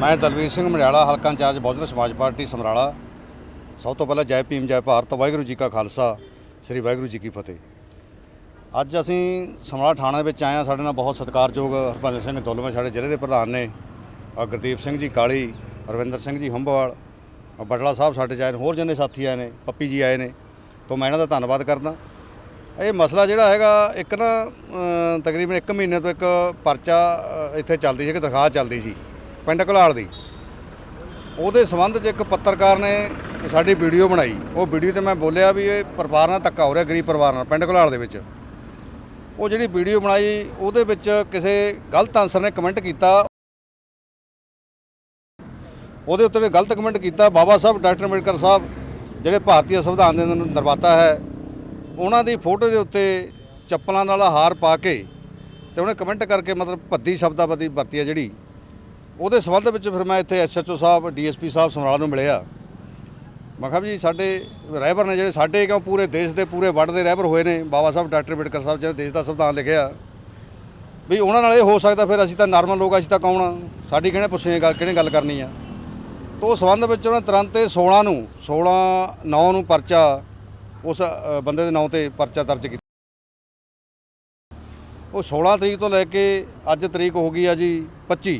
ਮੈਂ ਦਲਵੀਰ ਸਿੰਘ ਮੜਿਆਲਾ, ਹਲਕਾ ਇੰਚਾਰਜ ਬਹੁਜਨ ਸਮਾਜ ਪਾਰਟੀ ਸਮਰਾਲਾ। ਸਭ ਤੋਂ ਪਹਿਲਾਂ ਜੈ ਭੀਮ, ਜੈ ਭਾਰਤ, ਵਾਹਿਗੁਰੂ ਜੀ ਕਾ ਖਾਲਸਾ, ਸ੍ਰੀ ਵਾਹਿਗੁਰੂ ਜੀ ਕੀ ਫਤਿਹ। ਅੱਜ ਅਸੀਂ ਸਮਰਾਲਾ ਥਾਣਾ ਵਿੱਚ ਆਏ ਹਾਂ। ਸਾਡੇ ਨਾਲ ਬਹੁਤ ਸਤਿਕਾਰਯੋਗ ਹਰਭਜਨ ਸਿੰਘ ਦੁੱਲਵੇਂ ਸਾਡੇ ਜ਼ਿਲ੍ਹੇ ਦੇ ਪ੍ਰਧਾਨ ਨੇ ਗੁਰਦੀਪ ਸਿੰਘ ਜੀ ਕਾਲੀ ਰਵਿੰਦਰ ਸਿੰਘ ਜੀ ਹੰਬਵਾਲ ਬਟਲਾ ਸਾਹਿਬ ਸਾਡੇ 'ਚ ਆਏ ਨੇ, ਹੋਰ ਜਿੰਨੇ ਸਾਥੀ ਆਏ ਨੇ, ਪੱਪੀ ਜੀ ਆਏ ਨੇ, ਤੋਂ ਮੈਂ ਇਹਨਾਂ ਦਾ ਧੰਨਵਾਦ ਕਰਦਾ। ਇਹ ਮਸਲਾ ਜਿਹੜਾ ਹੈਗਾ, ਇੱਕ ਨਾ ਤਕਰੀਬਨ 1 ਮਹੀਨੇ ਤੋਂ ਇੱਕ ਪਰਚਾ ਇੱਥੇ ਚੱਲਦੀ ਸੀ ਕਿ ਦਰਖਾਸਤ ਚੱਲਦੀ ਸੀ। ਪਿੰਡ ਘੁਲਾਲ ਦੀ। ਉਹਦੇ ਸੰਬੰਧ 'ਚ ਇੱਕ ਪੱਤਰਕਾਰ ਨੇ ਸਾਡੀ ਵੀਡੀਓ ਬਣਾਈ। ਉਹ ਵੀਡੀਓ ਤੇ ਮੈਂ ਬੋਲਿਆ ਵੀ ਇਹ ਪਰਿਵਾਰ ਨਾਲ ਧੱਕਾ ਹੋ ਰਿਹਾ, ਗਰੀਬ ਪਰਿਵਾਰ ਨਾਲ, ਪਿੰਡ ਘੁਲਾਲ ਦੇ ਵਿੱਚ। ਉਹ ਜਿਹੜੀ ਵੀਡੀਓ ਬਣਾਈ, ਉਹਦੇ ਵਿੱਚ ਕਿਸੇ ਗਲਤ ਆਨਸਰ ਨੇ ਕਮੈਂਟ ਕੀਤਾ। ਉਹਦੇ ਉੱਤੇ ਨੇ ਗਲਤ ਕਮੈਂਟ ਕੀਤਾ। ਬਾਬਾ ਸਾਹਿਬ, ਡਾਕਟਰ ਅੰਬੇਡਕਰ ਸਾਹਿਬ ਜਿਹੜੇ ਭਾਰਤੀ ਸੰਵਿਧਾਨ ਦੇ ਨਿਰਮਾਤਾ ਹੈ, ਉਹਨਾਂ ਦੀ ਫੋਟੋ ਦੇ ਉੱਤੇ ਚੱਪਲਾਂ ਨਾਲ ਹਾਰ ਪਾ ਕੇ ਤੇ ਉਹਨੇ ਕਮੈਂਟ ਕਰਕੇ ਮਤਲਬ ਭੱਦੀ ਸ਼ਬਦਾਵਲੀ ਵਰਤੀ ਹੈ ਜਿਹੜੀ। ਉਹਦੇ ਸੰਬੰਧ ਵਿੱਚ ਫਿਰ ਮੈਂ ਇੱਥੇ ਐਸਐਚਓ ਸਾਹਿਬ ਡੀਐਸਪੀ ਸਾਹਿਬ ਸਮਰਾਲਾ ਨੂੰ ਮਿਲਿਆ। ਮੈਂ ਕਿਹਾ ਵੀ ਸਾਡੇ ਰਹਿਬਰ ਨੇ ਜਿਹੜੇ ਸਾਡੇ ਕਿਉਂ ਪੂਰੇ ਦੇਸ਼ ਦੇ ਪੂਰੇ ਵਰਲਡ ਦੇ ਰਹਿਬਰ ਹੋਏ ਨੇ, ਬਾਬਾ ਸਾਹਿਬ ਡਾਕਟਰ ਅੰਬੇਡਕਰ ਸਾਹਿਬ ਜਿਹਨੇ ਦੇਸ਼ ਦਾ ਸੰਵਿਧਾਨ ਲਿਖਿਆ। ਵੀ ਉਹਨਾਂ ਨਾਲ ਇਹ ਹੋ ਸਕਦਾ ਫਿਰ ਅਸੀਂ ਤਾਂ ਨਾਰਮਲ ਲੋਕ ਅਸੀਂ ਤਾਂ ਕੌਣ ਆ? ਸਾਡੀ ਕਿਹਨੇ ਪੁੱਛਣੀ ਗੱਲ, ਕਿਹਨੇ ਗੱਲ ਕਰਨੀ ਆ? ਤੋਂ ਉਸ ਸੰਬੰਧ ਵਿੱਚ ਉਹਨਾਂ ਤੁਰੰਤ ਇਹ 16 ਨੂੰ 16 9 ਨੂੰ ਪਰਚਾ ਉਸ ਬੰਦੇ ਦੇ ਨਾਂ ਤੇ ਪਰਚਾ ਦਰਜ ਕੀਤਾ। ਉਹ 16 ਤਰੀਕ ਤੋਂ ਲੈ ਕੇ ਅੱਜ ਤਰੀਕ ਹੋ ਗਈ ਆ ਜੀ 25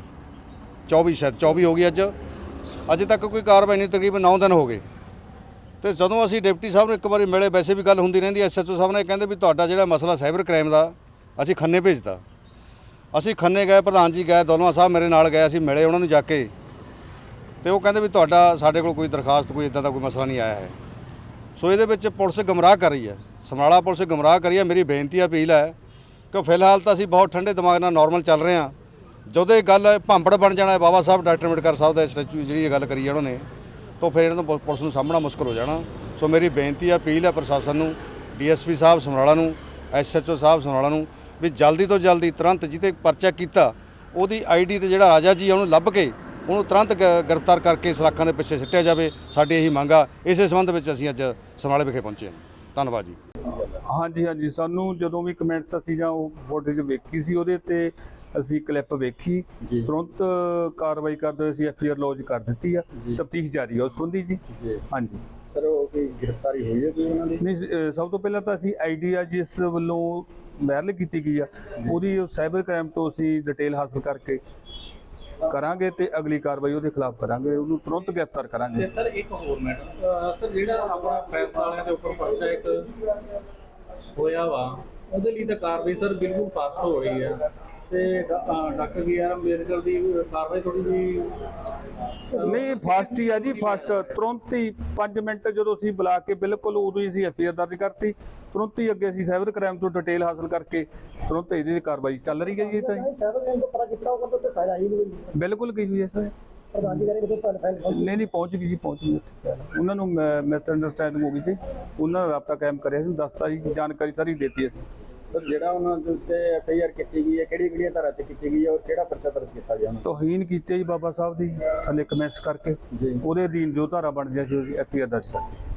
24 ਸ਼ਾਇਦ 24 ਹੋ ਗਈ ਅੱਜ। ਅਜੇ ਤੱਕ ਕੋਈ ਕਾਰਵਾਈ ਨਹੀਂ, ਤਕਰੀਬਨ 9 ਦਿਨ ਹੋ ਗਏ। ਤੇ ਜਦੋਂ ਅਸੀਂ ਡਿਪਟੀ ਸਾਹਿਬ ਨੂੰ ਇੱਕ ਵਾਰੀ ਮਿਲੇ, ਵੈਸੇ ਵੀ ਗੱਲ ਹੁੰਦੀ ਰਹਿੰਦੀ ਐਸਐਚਓ ਸਾਹਿਬ ਨੇ ਕਹਿੰਦੇ ਵੀ ਤੁਹਾਡਾ ਜਿਹੜਾ ਮਸਲਾ ਸਾਈਬਰ ਕ੍ਰਾਈਮ ਦਾ, ਅਸੀਂ ਖੰਨੇ ਭੇਜਤਾ। ਅਸੀਂ ਖੰਨੇ ਗਏ, ਪ੍ਰਧਾਨ ਜੀ ਗਏ, ਦੋਲਮਾ ਸਾਹਿਬ ਮੇਰੇ ਨਾਲ ਗਏ, ਅਸੀਂ ਮਿਲੇ ਉਹਨਾਂ ਨੂੰ ਜਾ ਕੇ। ਤੇ ਉਹ ਕਹਿੰਦੇ ਵੀ ਤੁਹਾਡਾ, ਸਾਡੇ ਕੋਲ ਕੋਈ ਦਰਖਾਸਤ, ਕੋਈ ਇਦਾਂ ਦਾ ਕੋਈ ਮਸਲਾ ਨਹੀਂ ਆਇਆ ਹੈ। ਸੋ ਇਹਦੇ ਵਿੱਚ ਪੁਲਿਸ ਗਮਰਾਹ ਕਰ ਰਹੀ ਹੈ। ਸਮਰਾਲਾ ਪੁਲਿਸ ਗਮਰਾਹ ਕਰ ਰਹੀ ਹੈ। ਮੇਰੀ ਬੇਨਤੀ, ਅਪੀਲ ਹੈ ਕਿ ਫਿਲਹਾਲ ਤਾਂ ਅਸੀਂ ਬਹੁਤ ਠੰਡੇ ਦਿਮਾਗ ਨਾਲ ਨਾਰਮਲ ਚੱਲ ਰਹੇ ਹਾਂ। ਜਦੋਂ ਇਹ ਗੱਲ ਭਾਂਬੜ ਬਣ ਜਾਣਾ ਬਾਬਾ ਸਾਹਿਬ ਡਾਕਟਰ ਅੰਬੇਡਕਰ ਸਾਹਿਬ ਦਾ ਸਟੈਚੂ ਜਿਹੜੀ ਇਹ ਗੱਲ ਕਰੀ ਹੈ ਉਹਨਾਂ ਨੇ, ਤਾਂ ਫਿਰ ਇਹਨਾਂ ਨੂੰ ਪੁਲਿਸ ਨੂੰ ਸਾਹਮਣਾ ਮੁਸ਼ਕਲ ਹੋ ਜਾਣਾ। ਸੋ ਮੇਰੀ ਬੇਨਤੀ ਹੈ, ਅਪੀਲ ਹੈ ਪ੍ਰਸ਼ਾਸਨ ਨੂੰ, ਡੀਐਸਪੀ ਸਾਹਿਬ ਸਮਰਾਲਾ ਨੂੰ, ਐਸਐਚਓ ਸਾਹਿਬ ਸਮਰਾਲਾ ਨੂੰ, ਵੀ ਜਲਦੀ ਤੋਂ ਜਲਦੀ ਤੁਰੰਤ ਜਿਹਤੇ ਪਰਚਾ ਕੀਤਾ, ਉਹਦੀ ਆਈਡੀ ਤੇ ਜਿਹੜਾ ਰਾਜਾ ਜੀ ਆ, ਉਹਨੂੰ ਲੱਭ ਕੇ ਉਹਨੂੰ ਤੁਰੰਤ ਗ- ਗ੍ਰਿਫਤਾਰ ਕਰਕੇ ਸਲਾਖਾਂ ਦੇ ਪਿੱਛੇ ਸਿੱਟਿਆ ਜਾਵੇ। ਸਾਡੀ ਇਹੀ ਮੰਗ ਆ। ਇਸੇ ਸੰਬੰਧ ਵਿੱਚ ਅਸੀਂ ਅੱਜ ਸਮਰਾਲੇ ਵਿਖੇ ਪਹੁੰਚੇ ਹਾਂ। ਧੰਨਵਾਦ ਜੀ। ਹਾਂਜੀ ਹਾਂਜੀ। ਸਾਨੂੰ ਜਦੋਂ ਵੀ ਕਮੈਂਟਸ ਅਸੀਂ ਜਾਂ ਉਹ ਫੋਟੇਜ ਵੇਖੀ ਸੀ ਉਹਦੇ ਤੇ ਅਸੀਂ ਕਲਿੱਪ ਵੇਖੀ ਤੁਰੰਤ ਕਾਰਵਾਈ ਕਰਦੇ ਹੋਏ ਅਸੀਂ ਐਫਆਈਆਰ ਲੌਜ ਕਰ ਦਿੱਤੀ ਆ ਤਫਤੀਸ਼ ਜਾਰੀ ਆ ਉਸ ਸੰਬੰਧੀ ਜੀ। ਹਾਂਜੀ। ਸਰ ਉਹ ਕੋਈ ਗ੍ਰਿਫਤਾਰੀ ਹੋਈ ਹੈ ਕੋਈ ਉਹਨਾਂ ਦੀ? ਨਹੀਂ ਸਭ ਤੋਂ ਪਹਿਲਾਂ ਤਾਂ ਅਸੀਂ ਆਈਡੀਆ ਜਿਸ ਵੱਲੋਂ ਵਾਇਰਲ ਕੀਤੀ ਗਈ ਆ ਉਹਦੀ ਸਾਈਬਰ ਕ੍ਰਾਈਮ ਤੋਂ ਅਸੀਂ ਡਿਟੇਲ ਹਾਸਲ ਕਰਕੇ ਕਰਾਂਗੇ ਤੇ ਅਗਲੀ ਕਾਰਵਾਈ ਉਹਦੇ ਖਿਲਾਫ ਕਰਾਂਗੇ ਉਹਨੂੰ ਤੁਰੰਤ ਗ੍ਰਿਫਤਾਰ ਕਰਾਂਗੇ। ਤੇ ਸਰ ਇੱਕ ਹੋਰ ਮੈਟਰ ਸਰ ਜਿਹੜਾ ਆਪਣਾ ਪ੍ਰੈਸ ਵਾਲਿਆਂ ਦੇ ਉੱਪਰ ਪਰਚਾ ਇੱਕ ਹੋਇਆ ਵਾ ਉਹਦੇ ਲਈ ਤਾਂ ਕਾਰਵਾਈ ਸਰ ਬਿਲਕੁਲ ਫਾਸਟ ਹੋ ਰਹੀ ਹੈ। ਤੇ ਡਾ- ਅਹ ਡਾਕਟਰ ਬੀ ਆਰ ਅੰਬੇਦਕਰ ਦੀ ਕਾਰਵਾਈ ਥੋੜੀ ਜਿਹੀ ਨਹੀਂ ਫਾਸਟ ਹੀ ਆ ਜੀ ਫਾਸਟ ਤੁਰੰਤ ਹੀ 5 ਮਿੰਟ ਜਦੋਂ ਅਸੀਂ ਬੁਲਾ ਕੇ ਬਿਲਕੁਲ ਉਦੋਂ ਹੀ ਅਸੀਂ ਐਫਆਈਆਰ ਦਰਜ ਕਰਤੀ। ਤੁਰੰਤ ਹੀ ਅੱਗੇ ਅਸੀਂ ਸਾਈਬਰ ਕ੍ਰਾਈਮ ਤੋਂ ਡਿਟੇਲ ਹਾਸਲ ਕਰਕੇ ਤੁਰੰਤ ਇਹਦੀ ਦੀ ਕਾਰਵਾਈ ਚੱਲ ਰਹੀ ਹੈ ਜੀ ਤਾਂ ਜੀ। ਸਾਈਬਰ ਕ੍ਰਾਈਮ ਤੋਂ ਪਤਾ ਕੀਤਾ ਹੋਗਾ ਤਾਂ ਫਾਇਦਾ ਹੀ ਨਹੀਂ ਬਿਲਕੁਲ ਕੀ ਹੋਈ ਹੈ ਸਰ। ਨਹੀਂ ਨਹੀਂ ਪਹੁੰਚ ਗਈ ਜੀ ਪਹੁੰਚ ਗਈ। ਉਹਨਾਂ ਨੂੰ ਮਿਸ ਅੰਡਰਸਟੈਂਡਿੰਗ ਹੋ ਗਈ ਸੀ। ਉਹਨਾਂ ਨਾਲ ਰਾਬਤਾ ਕਾਇਮ ਕਰਿਆ ਸੀ ਦੱਸਤਾ ਜੀ ਜਾਣਕਾਰੀ ਸਾਰੀ ਦਿੱਤੀ ਅਸੀਂ। ਸਰ ਜਿਹੜਾ ਉਹਨਾਂ ਦੇ ਉੱਤੇ ਐਫ ਆਈ ਆਰ ਕੀਤੀ ਗਈ ਹੈ ਕਿਹੜੀ ਕਿਹੜੀਆਂ ਧਾਰਾ ਤੇ ਕੀਤੀ ਗਈ ਹੈ ਔਰ ਕਿਹੜਾ ਪਰਚਾ ਦਰਜ ਕੀਤਾ ਗਿਆ ਉਹਨਾਂ ਤੋਹੀਨ ਕੀਤੀ ਜੀ ਬਾਬਾ ਸਾਹਿਬ ਦੀ ਥੱਲੇ ਕਮੈਂਟਸ ਕਰਕੇ। ਉਹਦੇ ਅਧੀਨ ਜੋ ਧਾਰਾ ਬਣਦੀਆਂ ਸੀ ਐਫ ਆਈ ਆਰ ਦਰਜ ਕਰਤੀ ਸੀ।